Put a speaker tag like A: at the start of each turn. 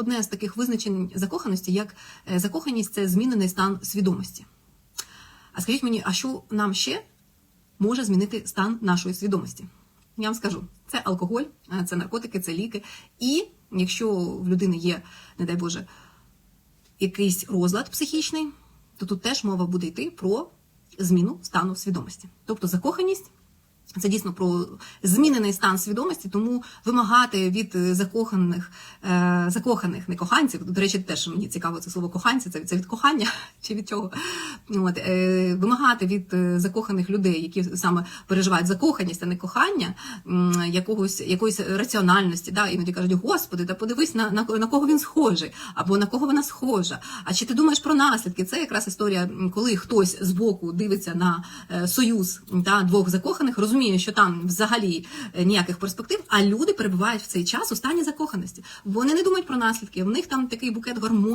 A: Одне з таких визначень закоханості, як е, закоханість це змінений стан свідомості. А скажіть мені, а що нам ще може змінити стан нашої свідомості? Я вам скажу: це алкоголь, е, це наркотики, це ліки. І якщо в людини є, не дай Боже, якийсь розлад психічний, то тут теж мова буде йти про зміну стану свідомості. Тобто закоханість це дійсно про змінений стан свідомості, тому вимагати від е, закоханих, е, закоханих не коханців. До речі, теж мені цікаво це слово коханці, це, від кохання чи від чого? От, е, вимагати від закоханих людей, які саме переживають закоханість, а не кохання, якогось якоїсь раціональності. Да? Іноді кажуть, господи, та подивись на, на, на кого він схожий, або на кого вона схожа. А чи ти думаєш про наслідки? Це якраз історія, коли хтось збоку дивиться на союз та, двох закоханих, розуміє, що там взагалі е, ніяких перспектив, а люди перебувають в цей час у стані закоханості. Вони не думають про наслідки, в них там такий букет гормонів.